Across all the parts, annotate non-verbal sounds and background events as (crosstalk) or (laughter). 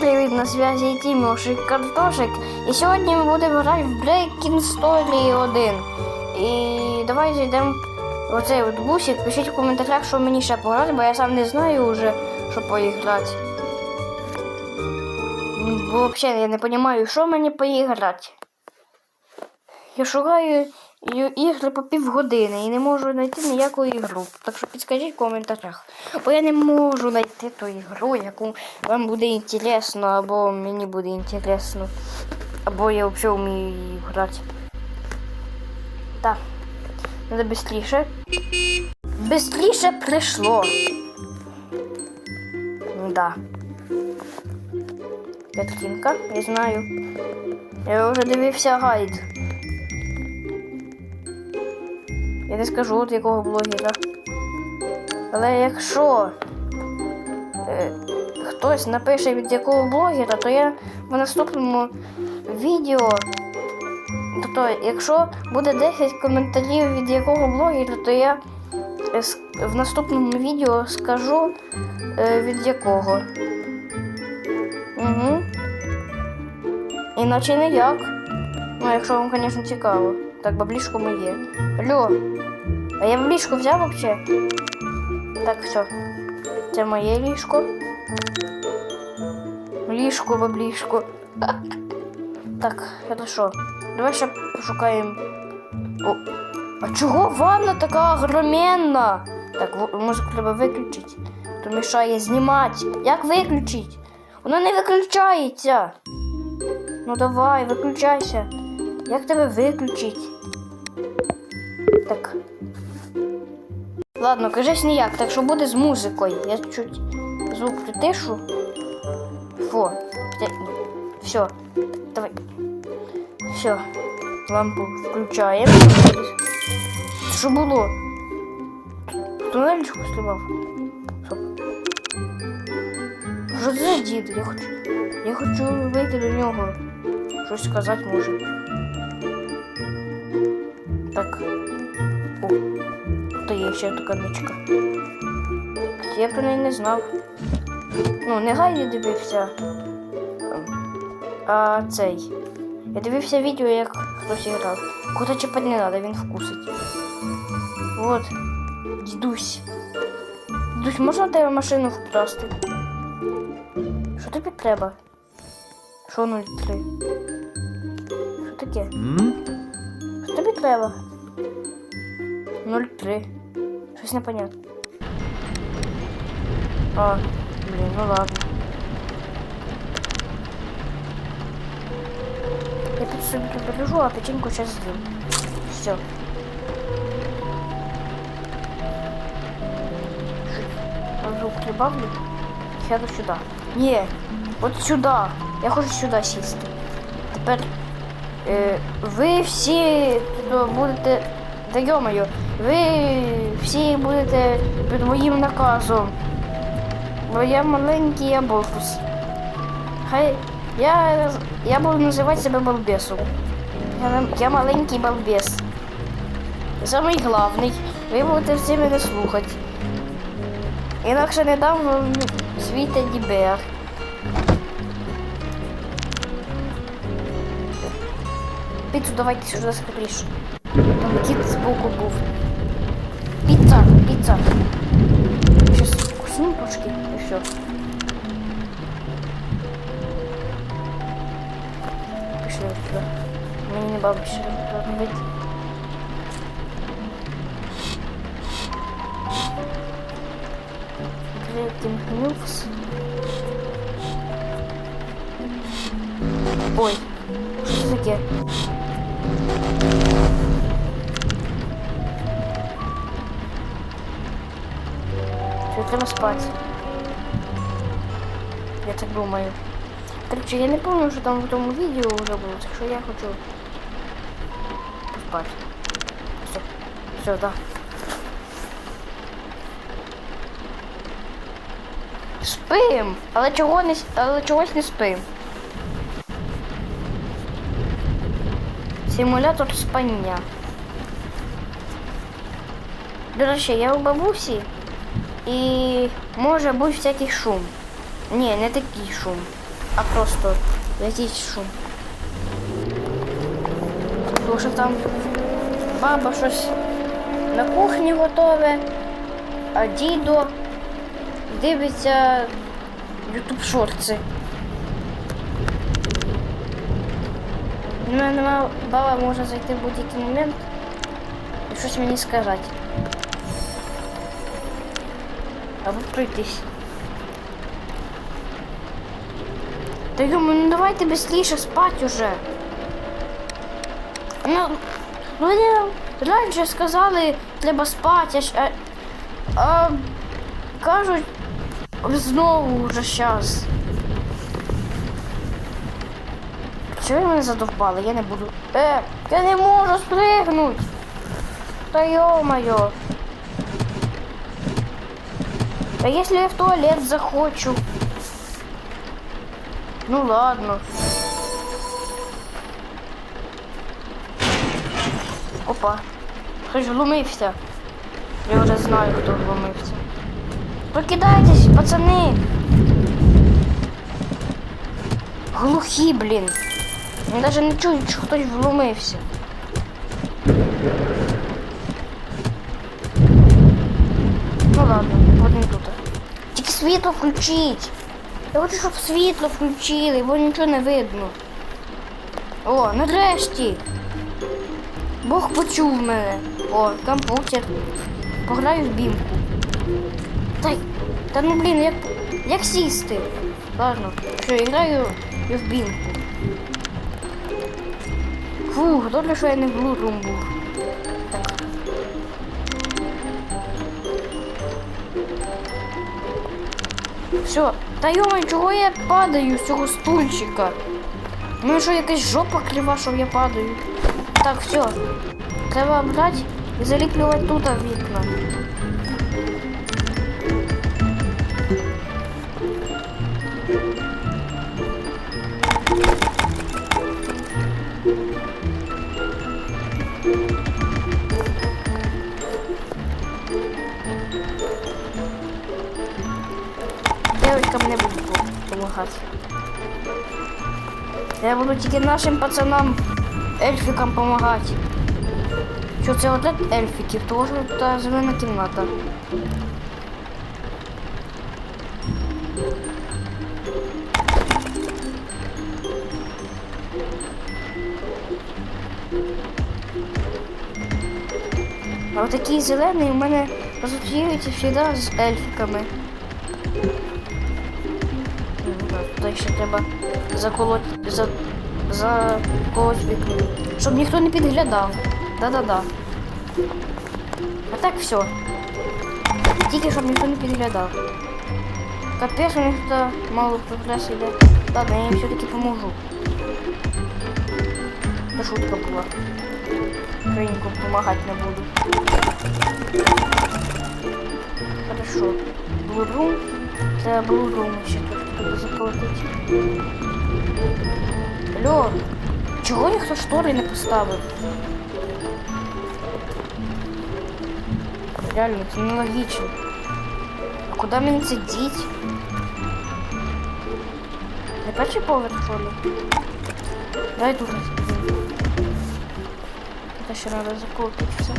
Привіт, на зв'язі Тімошик Картошик. І сьогодні ми будемо грати в Breaking Story 1. І давай зайдемо в оцей от бусик. Пишіть в коментарях, що мені ще пограти, бо я сам не знаю вже, що поіграти. Бо взагалі я не розумію, що мені поіграти. Я шукаю ігри по півгодини і не можу знайти ніяку ігру. Так що підскажіть в коментарях. Бо я не можу знайти ту ігру, яку вам буде інтересно, або мені буде інтересно. Або я взагалі вмію грати. Так. Треба быстріше. Быстріше прийшло. Да. Картинка, я знаю. Я вже дивився гайд. Я не скажу от якого блогера. Але якщо е, хтось напише від якого блогера, то я в наступному відео. Тобто, якщо буде 10 коментарів від якого блогера, то я е, в наступному відео скажу е, від якого. Угу. Іначе ніяк. Ну, якщо вам, звісно, цікаво. Так, баблішко моє. Алло. А я баблішко взяв вообще? Так, все. Це моє ліжко. Ліжко, баблішко. (laughs) Так, хорошо. Давай ще пошукаємо. О, а чого ванна така огроменна? Так, музику треба виключити. То мішає знімати. Як виключити? Вона не виключається. Ну давай, виключайся. Як тебе виключить? Так. Ладно, кажись ніяк, так що буде з музикою. Я чуть звук притишу. Фо. Все. Давай. Все. Лампу включаємо. Що було? Тунельчику. Стоп. Що це за дід? Я хочу. Я хочу вийти до нього. Щось сказати може. Так. О, то є ще така ничка. Я про неї не знав. Ну, не гайді дивився. А цей. Я дивився відео, як хтось грав. Кота чіпати не треба, він вкусить. Вот. Дідусь. Дідусь, можна тебе машину вкрасти? Що тобі треба? Що 03? Що таке? Що тобі треба? 03. Щось непонятно. А, блін, ну ладно. Я тут собі прибережу, а печеньку сейчас з'їм. Все. Звук прибавлю. Сяду сюди. Ні, от сюди. Я хочу сюди сісти. Тепер е, ви всі будете. Да йомаю, ви всі будете під моїм наказом. Бо я маленький я Болфус. Хай я, я буду називати себе балбесом. Я, я маленький балбес. Самий главний. Ви будете всі мене слухати. Інакше не дам вам свій тедібер. Піцу давайте сюди скоріше. Там кіт збоку був. Піца, піца. Сейчас вкуснем трошки і все. Пішли туди. Мені не бабуся робити. Creating News. Ой, що це таке? Що треба спати? Я так думаю. Короче, я не помню, що там в тому відео вже було, так що я хочу поспати. Все, все, да. Спим, але чого не але чогось не спим. Симулятор спання. До речі, я у бабусі і може бути всякий шум. Ні, не такий шум. а просто летіть шум. Тому що там баба щось на кухні готове, а дідо дивиться ютуб шорти. Мене нема баба може зайти в будь-який момент і щось мені сказати. Або пройтись. Та йому, ну давайте быстріше спать уже. Ну, мені раніше сказали, треба спати, а, а, кажуть, знову вже щас. Чого ви мене задовбали? Я не буду. Е, я не можу спригнуть. Та ё-моё. А если я в туалет захочу? Ну ладно. Опа. Хтось вломився. Я вже знаю, хто вломився. Прокидайтесь, пацани. Глухі, блін. Вони навіть не чують, що хтось вломився. Ну ладно, будемо тут. Тільки світло включіть. Я хочу, щоб світло включили, бо нічого не видно. О, нарешті. Бог почув мене. О, комп'ютер. Пограю в бімку. Та, та ну блін, як, як сісти? Ладно, що, я в бімку. Фух, добре, що я не в лурум був. Все, та йома, чого я падаю з цього стульчика? Ну що якась жопа крива, що я падаю. Так, все. Треба брати і заліплювати тут вікна. Допомагати. Я буду тільки нашим пацанам, ельфікам допомагати. Що це отряд ельфіків, що та зелена кімната. А отакий зелений у мене асоціюється завжди з ельфіками. Ну, так, Тут ще треба заколоти за, заколоть вікно. Щоб ніхто не підглядав. Да-да-да. А так все. Тільки щоб ніхто не підглядав. Капець, у них тут мало прогрес іде. Ладно, я їм все-таки поможу. Це шутка була. Що я нікому допомагати не буду. Хорошо. Блурум. Треба блурум ще трошки Туди заколотити. Алло, чого ніхто штори не поставив? Реально, це нелогічно. А куди мені це діть? Не перший поверх? Дай тут. Це ще треба заколотити все.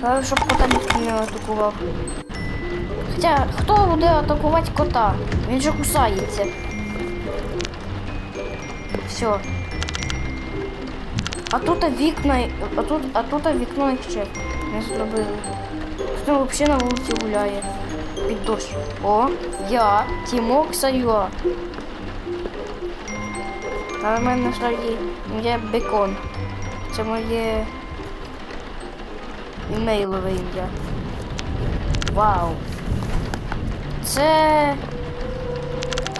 Треба, щоб ніхто не атакував. Хоча, хто буде атакувати кота? Він же кусається. Все. А тут вікна, а тут, а тут вікно їх ще не зробили. Хто взагалі на вулиці гуляє? Під дощ. О, я, Тімок Сайо. А в мене насправді ім'я Бекон. Це моє імейлове ім'я. Вау. Це.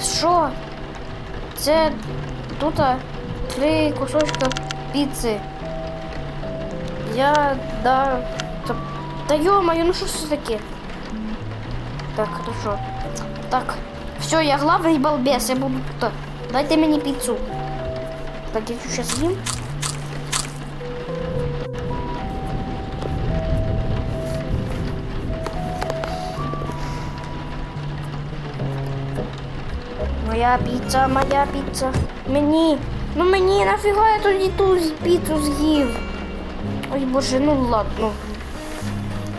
Що? Це тут три кусочка піци. Я да. Та, та йо-моє, ну що це таке? Так, хорошо. Так, все, я главный балбес, я буду тут. Дайте мені піцу. Так, я сейчас їм. Моя піца, моя піца. Мені. Ну мені нафіга я тоді ту піцу з'їв. Ой боже, ну ладно.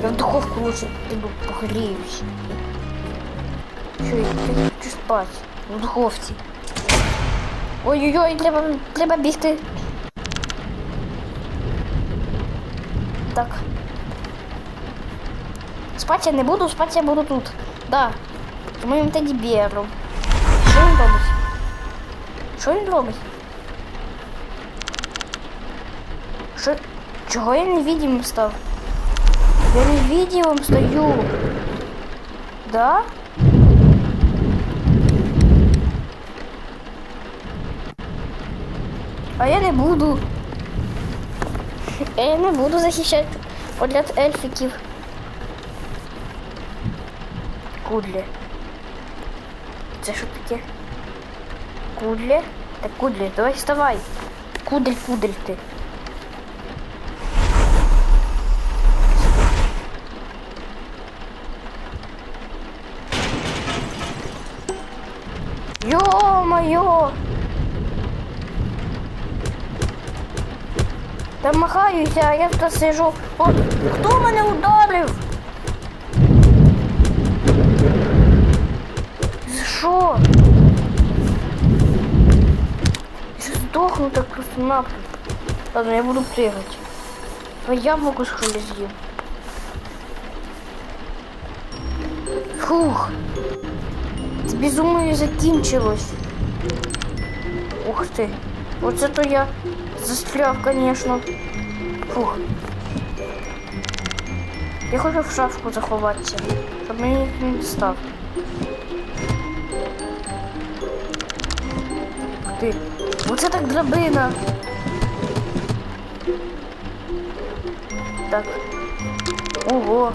Я в духовку лучше піду погріюсь. Що, я хочу спати. В духовці. Ой-ой-ой, треба, треба бігти. Так. Спати я не буду, спати я буду тут. Да. Моїм він робить? Що він робить? Що? Чого я невидимым став? Я невидимым стою. Да? А я не буду. Я не буду захищати отряд ельфиків. Кудлі. Це що таке? Кудлі? Так кудлі, давай вставай. Кудель, кудель ти. Ё-моё! Та махаюся, а я тут сижу. О, хто мене ударив? Що? Я здохну так просто нахуй. Ладно, я буду прыгать. А яблоко что ли з'їм? Фух. Це безумие закінчилось. Ух ти. Оце то я застряв, конечно. Фух. Я хочу в шафку заховатися, щоб мені ніхто не дістав. Ух ти. Оце так драбина. Так. Ого.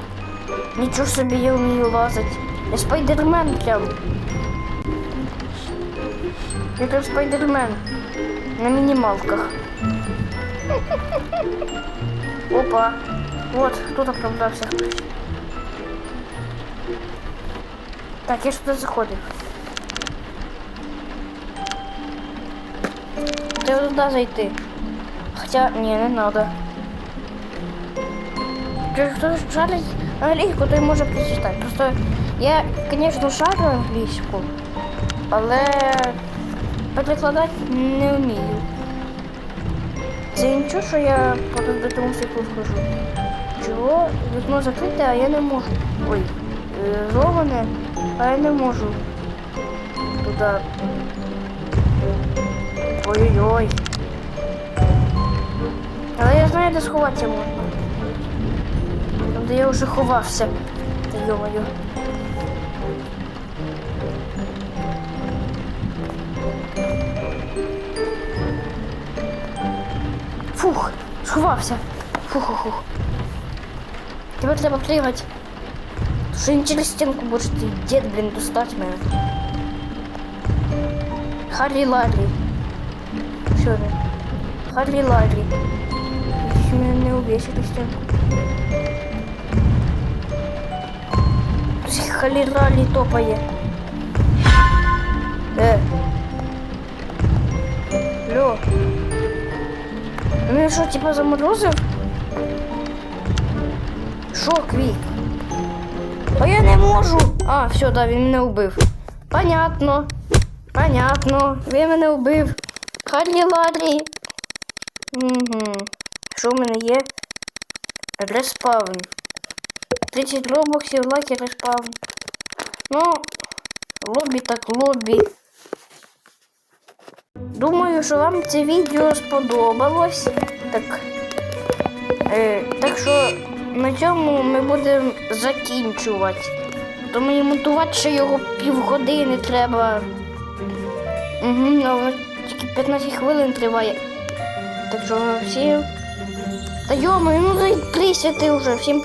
Нічого собі я вмію лазити. Я спайдермен прям. Я прям спайдермен. На мінімалках. Опа. Вот, тут оправдався хтось. Так, я сюди заходив. Треба туди зайти. Хоча, ні, не надо. Якщо хтось шарить англійську, то й може прочитати. Просто я, звісно, шарю англійську, але перекладати не вмію. Це нічого, що я по розбитому стеклу вхожу. Чого? Вікно закрите, а я не можу. Ой, е, а я не можу. Туди. Ой-ой-ой. Але я знаю, де сховатися можна. Там, де я вже ховався. Та йо-моє. Фух, сховався. Фух-фух-фух. Тепер треба пригати. Що він через стінку може ти дід, блін, достать мене. Харі Що він? Харі Ларі. Якщо мене не через стінку. Хтось Халі Ларі топає. Е. Льо. Він що, типа заморозив? Що, квік? А я не можу. А, все, да, він мене вбив. Понятно. Понятно. Він мене вбив. Харлі Ларі. Угу. Що в мене є? Респаун. 30 робоксів, лаки респаун. Ну, лобі так лобі. Думаю, що вам це відео сподобалось. Так, е, так що на цьому ми будемо закінчувати. То мені монтувати ще його півгодини треба. Угу, тільки 15 хвилин триває. Так що всім. Та йома, ну зайтрися ти вже, всім